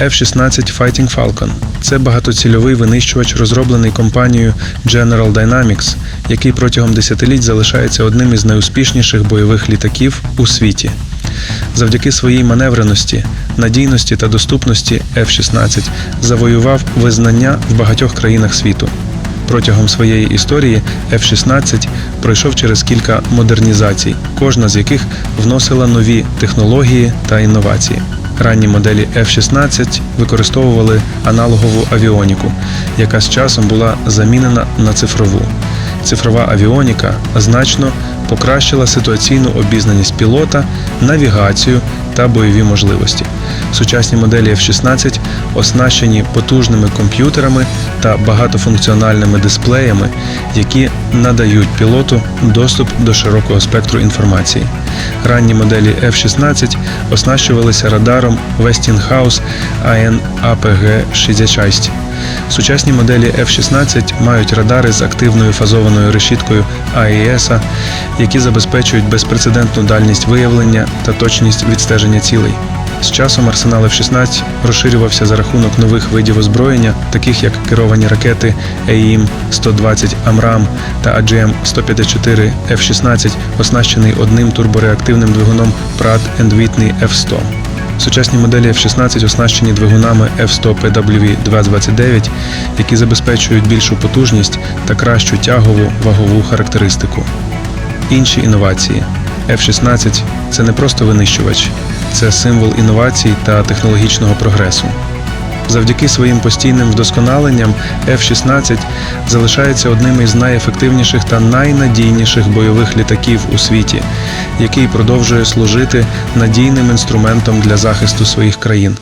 F-16 Fighting Falcon це багатоцільовий винищувач, розроблений компанією General Dynamics, який протягом десятиліть залишається одним із найуспішніших бойових літаків у світі. Завдяки своїй маневреності, надійності та доступності F-16 завоював визнання в багатьох країнах світу. Протягом своєї історії F-16 пройшов через кілька модернізацій, кожна з яких вносила нові технології та інновації. Ранні моделі F-16 використовували аналогову авіоніку, яка з часом була замінена на цифрову. Цифрова авіоніка значно покращила ситуаційну обізнаність пілота, навігацію та бойові можливості. Сучасні моделі F-16 оснащені потужними комп'ютерами та багатофункціональними дисплеями, які надають пілоту доступ до широкого спектру інформації. Ранні моделі F-16 оснащувалися радаром Westinghouse AN-APG-66. Сучасні моделі F-16 мають радари з активною фазованою решіткою AES, які забезпечують безпрецедентну дальність виявлення та точність відстеження цілей. З часом арсенал F-16 розширювався за рахунок нових видів озброєння, таких як керовані ракети AIM-120 AMRAAM та AGM-154 F-16, оснащений одним турбореактивним двигуном Pratt Whitney F-100. Сучасні моделі F-16 оснащені двигунами F-100 PW229, які забезпечують більшу потужність та кращу тягову вагову характеристику. Інші інновації F-16 – це не просто винищувач, це символ інновацій та технологічного прогресу. Завдяки своїм постійним вдосконаленням F-16 залишається одним із найефективніших та найнадійніших бойових літаків у світі, який продовжує служити надійним інструментом для захисту своїх країн.